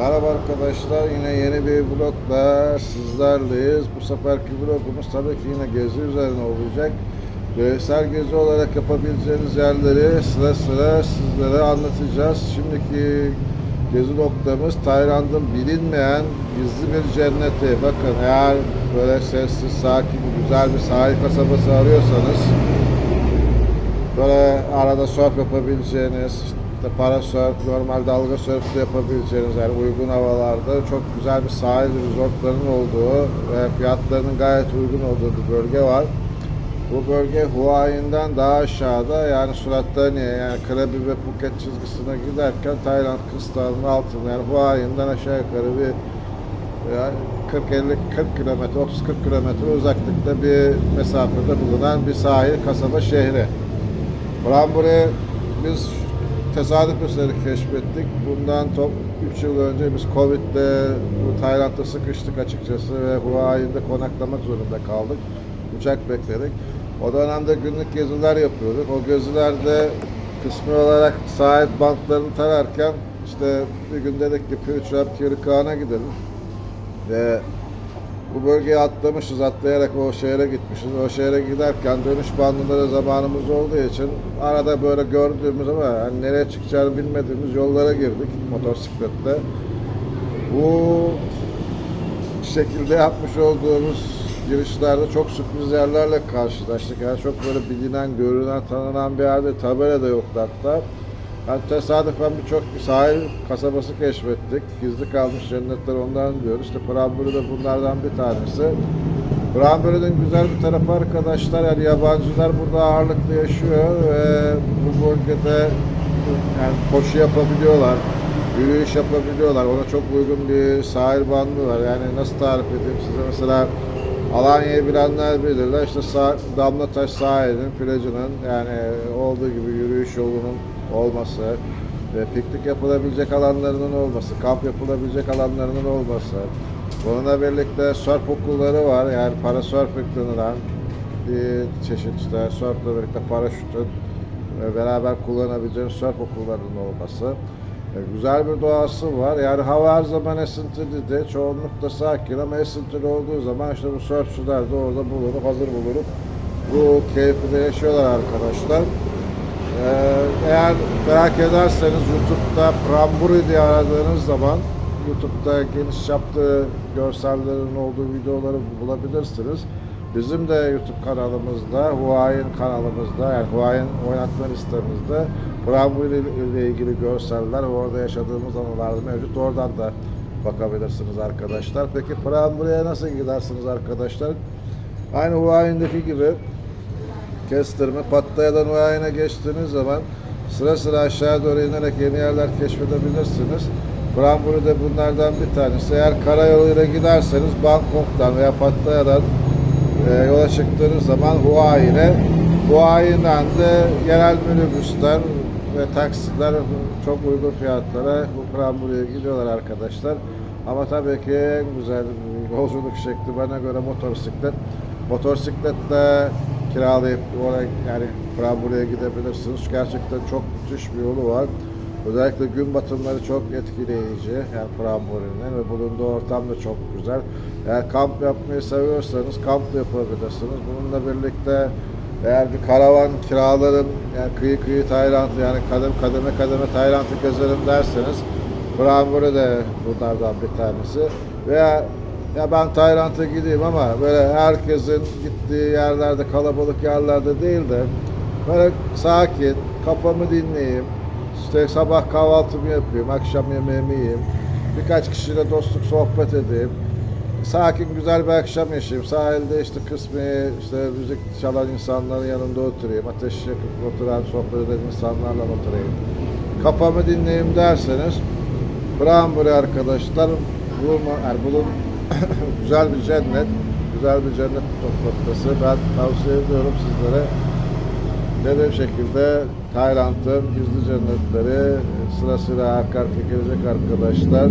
Merhaba arkadaşlar yine yeni bir vlogla sizlerleyiz. Bu seferki vlogumuz tabii ki yine gezi üzerine olacak. Bireysel gezi olarak yapabileceğiniz yerleri sıra sıra sizlere anlatacağız. Şimdiki gezi noktamız Tayland'ın bilinmeyen gizli bir cenneti. Bakın eğer böyle sessiz, sakin, güzel bir sahil kasabası arıyorsanız Böyle arada surf yapabileceğiniz, işte para surf, normal dalga surf de yapabileceğiniz yani uygun havalarda çok güzel bir sahil resortların olduğu ve fiyatlarının gayet uygun olduğu bir bölge var. Bu bölge Huai'nden daha aşağıda yani Suratani yani Krabi ve Phuket çizgisine giderken Tayland kıstağının altında yani Huai'nden aşağı yukarı bir yani 40-50 40 kilometre 30-40 kilometre uzaklıkta bir mesafede bulunan bir sahil kasaba şehri. Brambur'u biz tesadüf eseri keşfettik. Bundan top 3 yıl önce biz Covid'de bu Tayland'da sıkıştık açıkçası ve Huai'de konaklamak zorunda kaldık. Uçak bekledik. O dönemde günlük geziler yapıyorduk. O gezilerde kısmi olarak sahil bantlarını tararken işte bir gün dedik ki Pirchap Kirikağı'na gidelim. Ve bu bölgeye atlamışız, atlayarak o şehre gitmişiz. O şehre giderken dönüş bandında da zamanımız olduğu için arada böyle gördüğümüz ama hani nereye çıkacağını bilmediğimiz yollara girdik motosikletle. Bu şekilde yapmış olduğumuz girişlerde çok sürpriz yerlerle karşılaştık. Yani çok böyle bilinen, görünen, tanınan bir yerde tabela da yoktu hatta. Tesadüfen birçok sahil kasabası keşfettik. Gizli kalmış cennetler ondan diyoruz. İşte Prambury de bunlardan bir tanesi. Prambury'nin güzel bir tarafı arkadaşlar yani yabancılar burada ağırlıklı yaşıyor ve bu bölgede yani koşu yapabiliyorlar, yürüyüş yapabiliyorlar. Ona çok uygun bir sahil bandı var. Yani nasıl tarif edeyim size mesela Alanya'yı bilenler bilirler. İşte sağ, Damlataş sahilinin, plajının yani olduğu gibi yürüyüş yolunun olması ve piknik yapılabilecek alanlarının olması, kamp yapılabilecek alanlarının olması. Bununla birlikte surf okulları var. Yani para surf denilen bir çeşit işte surfla birlikte paraşütün ve beraber kullanabileceğiniz surf okullarının olması. E, Güzel bir doğası var. Yani hava her zaman esintili de çoğunlukla sakin ama esintili olduğu zaman işte bu surfçular da orada bulunup hazır bulunup bu keyfi de yaşıyorlar arkadaşlar. Ee, eğer merak ederseniz YouTube'da Pramburi diye aradığınız zaman YouTube'da geniş çaplı görsellerin olduğu videoları bulabilirsiniz. Bizim de YouTube kanalımızda, Huawei'in kanalımızda, yani Huawei'in oynatma listemizde Pramburi ile ilgili görseller ve orada yaşadığımız anılar mevcut. Oradan da bakabilirsiniz arkadaşlar. Peki Pramburi'ye nasıl gidersiniz arkadaşlar? Aynı Huawei'indeki gibi kestirme Pattaya'dan Huayin'e geçtiğiniz zaman sıra sıra aşağı doğru inerek yeni yerler keşfedebilirsiniz. Bramburi de bunlardan bir tanesi. Eğer karayoluyla giderseniz Bangkok'tan veya Pattaya'dan e, yola çıktığınız zaman Huayin'e Huayin'den de yerel minibüsler ve taksiler çok uygun fiyatlara Bramburi'ye gidiyorlar arkadaşlar. Ama tabii ki en güzel yolculuk şekli bana göre motosiklet. Motosikletle kiralayıp oraya yani Pramburu'ya gidebilirsiniz. Gerçekten çok müthiş bir yolu var. Özellikle gün batımları çok etkileyici. Yani Pramburu'nun ve bulunduğu ortam da çok güzel. Eğer kamp yapmayı seviyorsanız kamp da yapabilirsiniz. Bununla birlikte eğer bir karavan kiraların yani kıyı kıyı Tayland yani kadem kademe kademe Tayland'ı gezelim derseniz Prambury de bunlardan bir tanesi. Veya ya ben Tayland'a gideyim ama böyle herkesin gittiği yerlerde kalabalık yerlerde değil de böyle sakin kafamı dinleyeyim. İşte sabah kahvaltımı yapayım, akşam yemeğimi yiyeyim. Birkaç kişiyle dostluk sohbet edeyim. Sakin güzel bir akşam yaşayayım. Sahilde işte kısmi işte müzik çalan insanların yanında oturayım. Ateş yakıp oturan sohbet eden insanlarla oturayım. Kafamı dinleyeyim derseniz Bramburi arkadaşlar bulunma, yani bulun güzel bir cennet, güzel bir cennet noktası. Ben tavsiye ediyorum sizlere. Dediğim şekilde Tayland'ın gizli cennetleri sırasıyla arka gelecek arkadaşlar.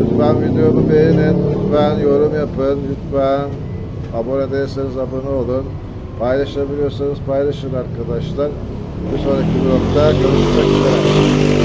Lütfen videomu beğenin, lütfen yorum yapın, lütfen abone değilseniz abone olun. Paylaşabiliyorsanız paylaşın arkadaşlar. Bir sonraki vlogda görüşmek üzere.